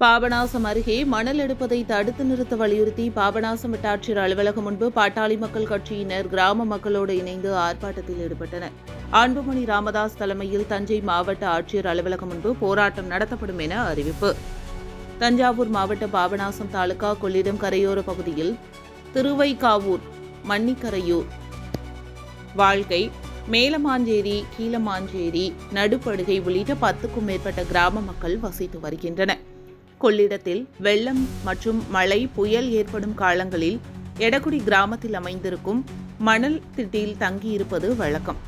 பாபநாசம் அருகே மணல் எடுப்பதை தடுத்து நிறுத்த வலியுறுத்தி பாபநாசம் வட்டாட்சியர் அலுவலகம் முன்பு பாட்டாளி மக்கள் கட்சியினர் கிராம மக்களோடு இணைந்து ஆர்ப்பாட்டத்தில் ஈடுபட்டனர். அன்புமணி ராமதாஸ் தலைமையில் தஞ்சை மாவட்ட ஆட்சியர் அலுவலகம் முன்பு போராட்டம் நடத்தப்படும் என அறிவிப்பு. தஞ்சாவூர் மாவட்ட பாபநாசம் தாலுகா கொள்ளிடம் கரையோர பகுதியில் திருவைக்காவூர் மன்னிக்கரையூர் வாழ்க்கை மேலமாஞ்சேரி கீழமாஞ்சேரி நடுப்படுகை உள்ளிட்ட பத்துக்கும் மேற்பட்ட கிராம மக்கள் வசித்து வருகின்றனர். கொள்ளிடத்தில் வெள்ளம் மற்றும் மழை புயல் ஏற்படும் காலங்களில் எடக்குடி கிராமத்தில் அமைந்திருக்கும் மணல் திட்டில் தங்கியிருப்பது வழக்கம்.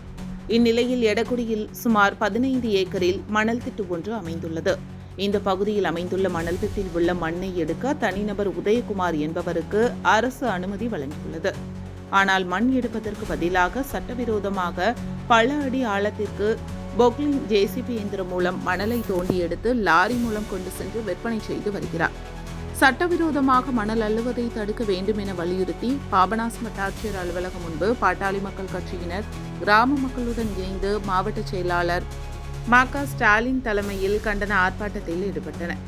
இந்நிலையில் எடக்குடியில் சுமார் பதினைந்து ஏக்கரில் மணல் திட்டு ஒன்று அமைந்துள்ளது. இந்த பகுதியில் அமைந்துள்ள மணல் திட்டில் உள்ள மண்ணை எடுக்க தனிநபர் உதயகுமார் என்பவருக்கு அரசு அனுமதி வழங்கியுள்ளது. ஆனால் மண் எடுப்பதற்கு பதிலாக சட்டவிரோதமாக பல அடி ஆழத்திற்கு பொக்லிங் ஜேசிபி இயந்திரம் மூலம் மணலை தோண்டி எடுத்து லாரி மூலம் கொண்டு சென்று விற்பனை செய்து வருகிறார். சட்டவிரோதமாக மணல் அள்ளுவதை தடுக்க வேண்டும் என வலியுறுத்தி பாபநாசம் வட்டாட்சியர் அலுவலகம் முன்பு பாட்டாளி மக்கள் கட்சியினர் கிராம மக்களுடன் இணைந்து மாவட்ட செயலாளர் ம க ஸ்டாலின் தலைமையில் கண்டன ஆர்ப்பாட்டத்தில் ஈடுபட்டனர்.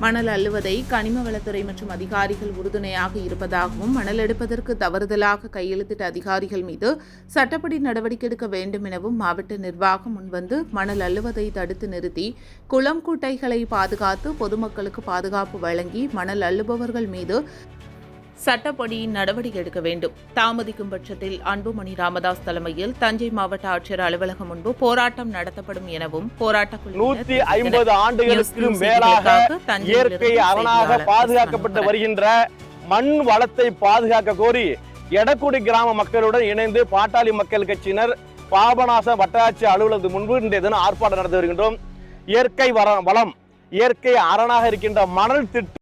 மணல் அள்ளுவதை கனிம வளத்துறை மற்றும் அதிகாரிகள் உறுதுணையாக இருப்பதாகவும் மணல் எடுப்பதற்கு தவறுதலாக கையெழுத்திட்ட அதிகாரிகள் மீது சட்டப்படி நடவடிக்கை எடுக்க வேண்டும் எனவும் மாவட்ட நிர்வாகம் முன்வந்து மணல் அள்ளுவதை தடுத்து நிறுத்தி குளம் குட்டைகளை பாதுகாத்து பொதுமக்களுக்கு பாதுகாப்பு வழங்கி மணல் அள்ளுபவர்கள் மீது சட்டப்படி நடவடிக்கை எடுக்க வேண்டும். தாமதிக்கும் பட்சத்தில் அன்புமணி ராமதாஸ் தலைமையில் தஞ்சை மாவட்ட ஆட்சியர் அலுவலகம் முன்பு போராட்டம் நடத்தப்படும் எனவும் போராட்ட நூத்தி ஐம்பது ஆண்டுகளுக்கு மேலாக இயற்கை அரணாக பாதுகாக்கப்பட்டு வருகின்ற மண் வளத்தை பாதுகாக்க கோரி எடக்குடி கிராம மக்களுடன் இணைந்து பாட்டாளி மக்கள் கட்சியினர் பாபநாசம் வட்டாட்சி அலுவலகத்துக்கு முன்பு இன்றைய தினம் ஆர்ப்பாட்டம் நடத்தி வருகின்றோம். இயற்கை வளம் இயற்கை அரணாக இருக்கின்ற மணல் திட்டு